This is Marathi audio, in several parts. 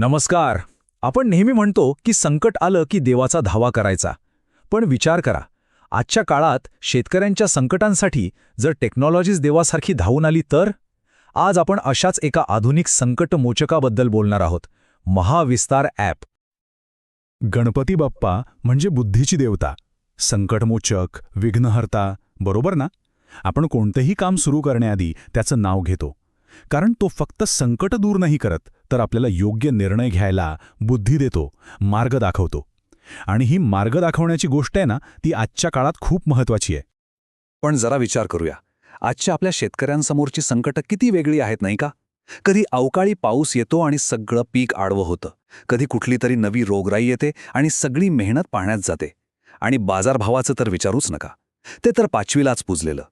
नमस्कार. आपण नेहमी म्हणतो की संकट आलं की देवाचा धावा करायचा. पण विचार करा आजच्या काळात शेतकऱ्यांच्या संकटांसाठी जर टेक्नॉलॉजीज देवासारखी धावून आली तर? आज आपण अशाच एका आधुनिक संकटमोचकाबद्दल बोलणार आहोत महाविस्तार ॲप. गणपती बाप्पा म्हणजे बुद्धीची देवता. संकटमोचक विघ्नहर्ता बरोबर ना? आपण कोणतंही काम सुरू करण्याआधी त्याचं नाव घेतो. कारण तो फक्त संकट दूर नाही करत तर आपल्याला योग्य निर्णय घ्यायला बुद्धी देतो मार्ग दाखवतो. आणि ही मार्ग दाखवण्याची गोष्ट आहे ना ती आजच्या काळात खूप महत्वाची आहे. पण जरा विचार करूया. आजच्या आपल्या शेतकऱ्यांसमोरची संकटं किती वेगळी आहेत नाही का? कधी अवकाळी पाऊस येतो आणि सगळं पीक आडवं होतं. कधी कुठली तरी नवी रोगराई येते आणि सगळी मेहनत पाण्यात जाते. आणि बाजारभावाचं तर विचारूच नका. ते तर पाचवीलाच पुजलेलं.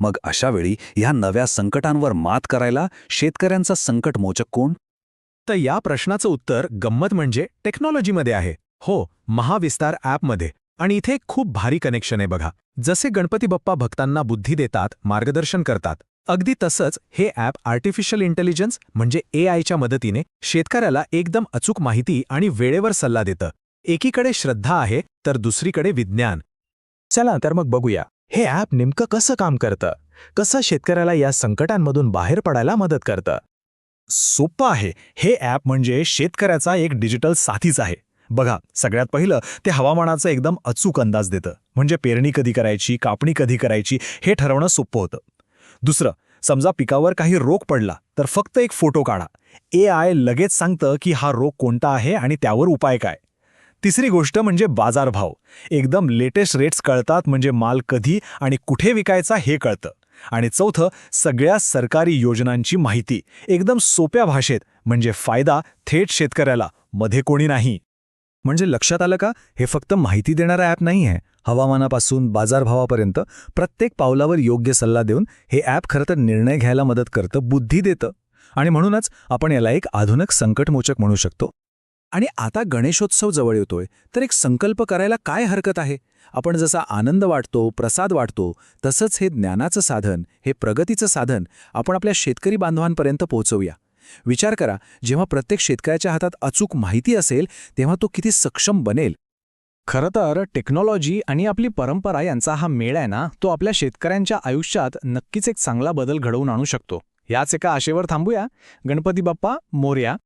मग अशा वेळी ह्या नव्या संकटांवर मात करायला शेतकऱ्यांचा संकटमोचक कोण? तर या प्रश्नाचं उत्तर गंमत म्हणजे टेक्नॉलॉजीमध्ये आहे. हो महाविस्तार ॲपमध्ये. आणि इथे खूप भारी कनेक्शन आहे बघा. जसे गणपती बाप्पा भक्तांना बुद्धी देतात मार्गदर्शन करतात अगदी तसंच हे ॲप आर्टिफिशियल इंटेलिजन्स म्हणजे ए आयच्या मदतीने शेतकऱ्याला एकदम अचूक माहिती आणि वेळेवर सल्ला देतं. एकीकडे श्रद्धा आहे तर दुसरीकडे विज्ञान. चला तर मग बघूया. हे ॲप नेमकं कसं काम करतं? कसं शेतकऱ्याला या संकटांमधून बाहेर पडायला मदत करतं? सोपं आहे. हे ॲप म्हणजे शेतकऱ्याचा एक डिजिटल साथीच आहे. बघा सगळ्यात पहिलं ते हवामानाचं एकदम अचूक अंदाज देतं. म्हणजे पेरणी कधी करायची कापणी कधी करायची हे ठरवणं सोपं होतं. दुसरं समजा पिकावर काही रोग पडला तर फक्त एक फोटो काढा. ए आय लगेच सांगतं की हा रोग कोणता आहे आणि त्यावर उपाय काय. तिसरी गोष्ट म्हणजे बाजारभाव. एकदम लेटेस्ट रेट्स कळतात म्हणजे माल कधी आणि कुठे विकायचा हे कळतं. आणि चौथं सगळ्या सरकारी योजनांची माहिती. एकदम सोप्या भाषेत म्हणजे फायदा थेट शेतकऱ्याला मध्ये कोणी नाही. म्हणजे लक्षात आलं का? हे फक्त माहिती देणारा ॲप नाही आहे हवामानापासून बाजारभावापर्यंत प्रत्येक पावलावर योग्य सल्ला देऊन हे ॲप खरं तर निर्णय घ्यायला मदत करतं बुद्धी देतं. आणि म्हणूनच आपण याला एक आधुनिक संकटमोचक म्हणू शकतो. आणि आता गणेशोत्सव जवळ येतोय तर एक संकल्प करायला काय हरकत आहे? आपण जसा आनंद वाटतो प्रसाद वाटतो तसंच हे ज्ञानाचं साधन हे प्रगतीचं साधन आपण आपल्या शेतकरी बांधवांपर्यंत पोहोचवूया. विचार करा जेव्हा प्रत्येक शेतकऱ्याच्या हातात अचूक माहिती असेल तेव्हा तो किती सक्षम बनेल. खरं तर टेक्नॉलॉजी आणि आपली परंपरा यांचा हा मेळ आहे ना तो आपल्या शेतकऱ्यांच्या आयुष्यात नक्कीच एक चांगला बदल घडवून आणू शकतो. याच एका आशेवर थांबूया. गणपती बाप्पा मोर्या.